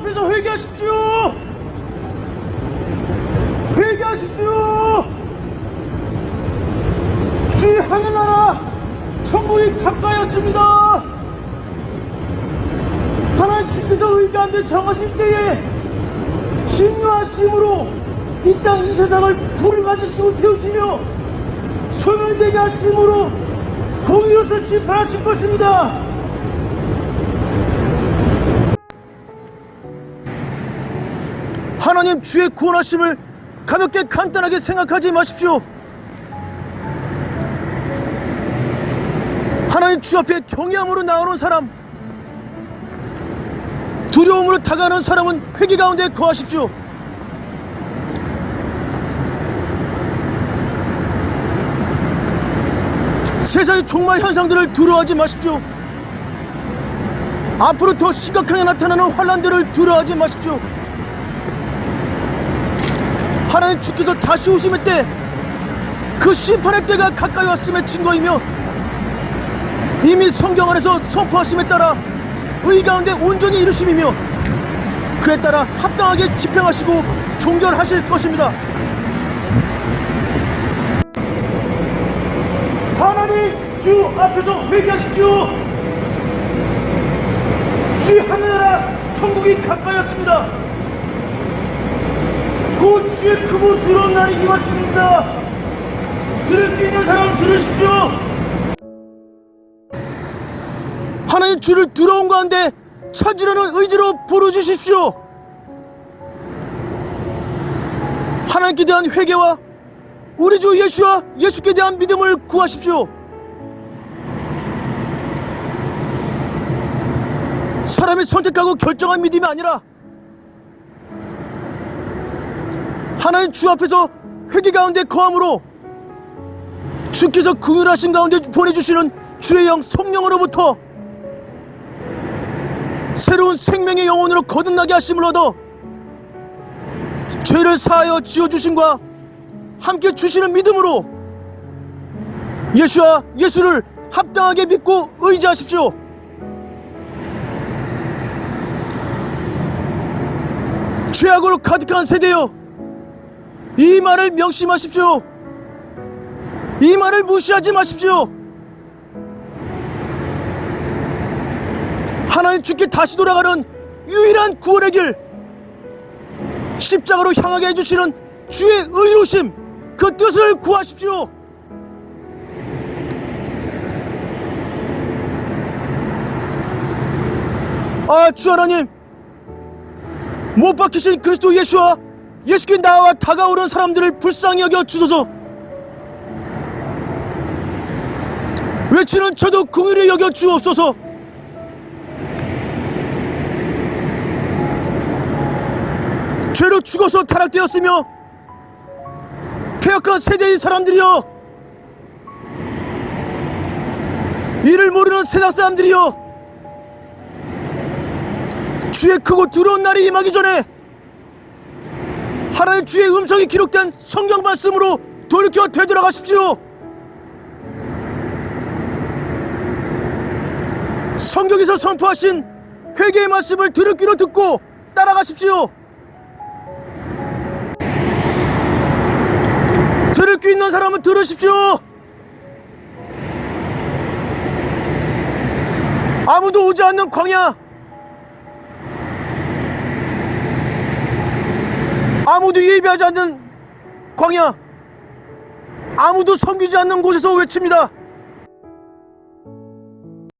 앞에서 회개하십시오. 회개하십시오. 주의 하늘나라 천국이 가까이었습니다. 하나님 주께서 의가운데 정하실 때에 신유하심으로 이 땅 이 세상을 불을 가지시고 태우시며 소멸되게 하심으로 공의로서 심판하실 것입니다. 하나님 주의 구원하심을 가볍게 간단하게 생각하지 마십시오. 하나님 주 앞에 경외함으로 나오는 사람, 두려움으로 다가가는 사람은 회개 가운데 거하십시오. 세상의 종말 현상들을 두려워하지 마십시오. 앞으로 더 심각하게 나타나는 환란들을 두려워하지 마십시오. 하나님 주께서 다시 오심의 때 그 심판의 때가 가까이 왔음의 증거이며 이미 성경 안에서 선포하심에 따라 의 가운데 온전히 이루심이며 그에 따라 합당하게 집행하시고 종결하실 것입니다. 하나님 주 앞에서 회개하십시오. 주의 하늘나라 천국이 가까이 왔습니다. 곧 주의 크고 두려운 날이 임하십니다. 들을 수 있는 사람 들으십시오. 하나님 주를 두려운 가운데 찾으려는 의지로 부르주십시오. 하나님께 대한 회개와 우리 주 예수와 예수께 대한 믿음을 구하십시오. 사람이 선택하고 결정한 믿음이 아니라 하나님 주 앞에서 회개 가운데 거함으로 주께서 긍휼하신 가운데 보내주시는 주의 영 성령으로부터 새로운 생명의 영혼으로 거듭나게 하심을 얻어 죄를 사하여 지어주심과 함께 주시는 믿음으로 예수와 예수를 합당하게 믿고 의지하십시오. 죄악으로 가득한 세대여 이 말을 명심하십시오. 이 말을 무시하지 마십시오. 하나님 주께 다시 돌아가는 유일한 구원의 길 십자가로 향하게 해주시는 주의 의로심 그 뜻을 구하십시오. 아, 주 하나님, 못 박히신 그리스도 예수와 예수께 나와 다가오는 사람들을 불쌍히 여겨 주소서. 외치는 저도 긍휼히 여겨 주옵소서. 죄로 죽어서 타락되었으며 폐역한 세대의 사람들이여 이를 모르는 세상 사람들이여 주의 크고 두려운 날이 임하기 전에 하나님 주의 음성이 기록된 성경 말씀으로 돌이켜 되돌아가십시오 성경에서 선포하신 회개의 말씀을 들을 귀로 듣고 따라가십시오 들을 귀 있는 사람은 들으십시오. 아무도 오지 않는 광야. 아무도 예배하지 않는 광야. 아무도 섬기지 않는 곳에서 외칩니다.